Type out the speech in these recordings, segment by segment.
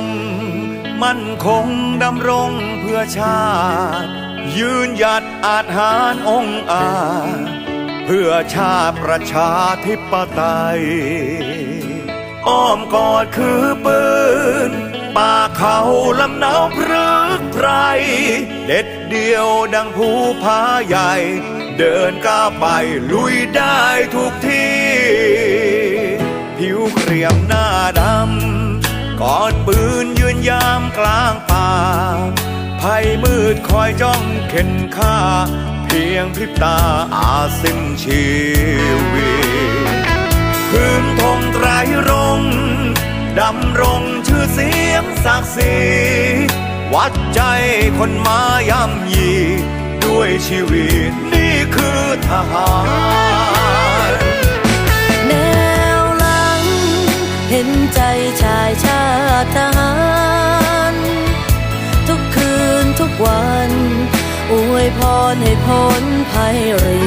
ง มั่นคงดำรงเพื่อชาติ ยืนหยัดอาจหารองอาจเพื่อชาติประชาธิปไตย อ้อมกอดคือปืน ป่าเขาลำนาวพรึกไพร เด็ดเดียวดังภูผาใหญ่ เดินก้าวไปลุยได้ทุกที่ ผิวเกรียมหน้าดำ กอดปืนยืนยามกลางป่าภัยมืดคอยจ้องเข็นฆ่า เพียงพริบตาอาสิ้นชีวิตพื้นธงไตรรงดำรงชื่อเสียงศักดิ์ศรีวัดใจคนมาย่ำยี ด้วยชีวิตนี่คือทหาร วยพรให้พ้นภัยรี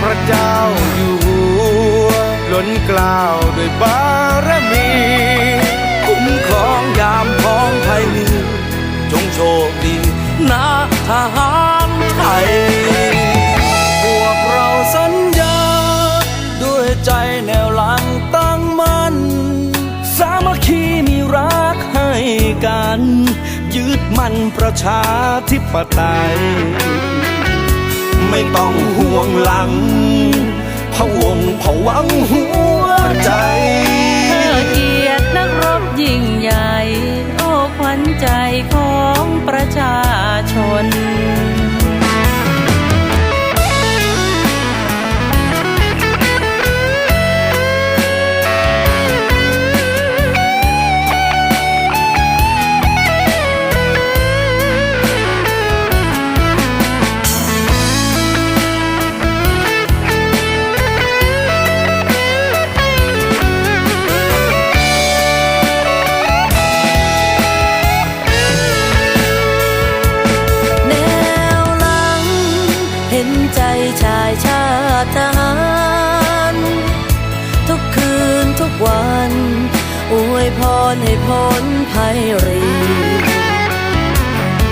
พระเจ้าอยู่หัวล้นกล่าวด้วยบารมี คุ้มครองยามพ้องภัยมี จงโชคดีนะทหาร มันประชาธิปไตย ไม่ต้องห่วงหลังพะวงผวังหัวใจ อวยพรให้พ้นภัยรี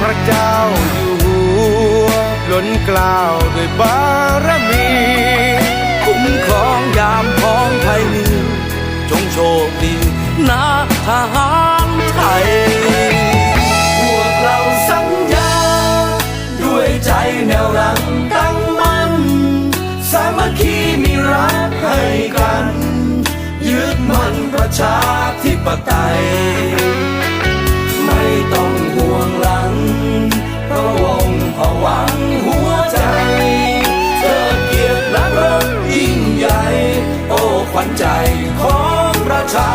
พระเจ้าอยู่หัวล้นกล้าวด้วยบารมี คุ้มครองยามพ้องภัยมีจงโชคดีนะทหารไทย พวกเราสัญญา ด้วยใจแนวหลังตั้งมั่น สามัคคีมีรักให้กัน ยึดมั่นประชาธิปไตย ไม่ต้องห่วงหลังพระวงค์ผวังหัวใจเธอเกียรติและเริกยิ่งใหญ่ โอ้ขวัญใจของประชา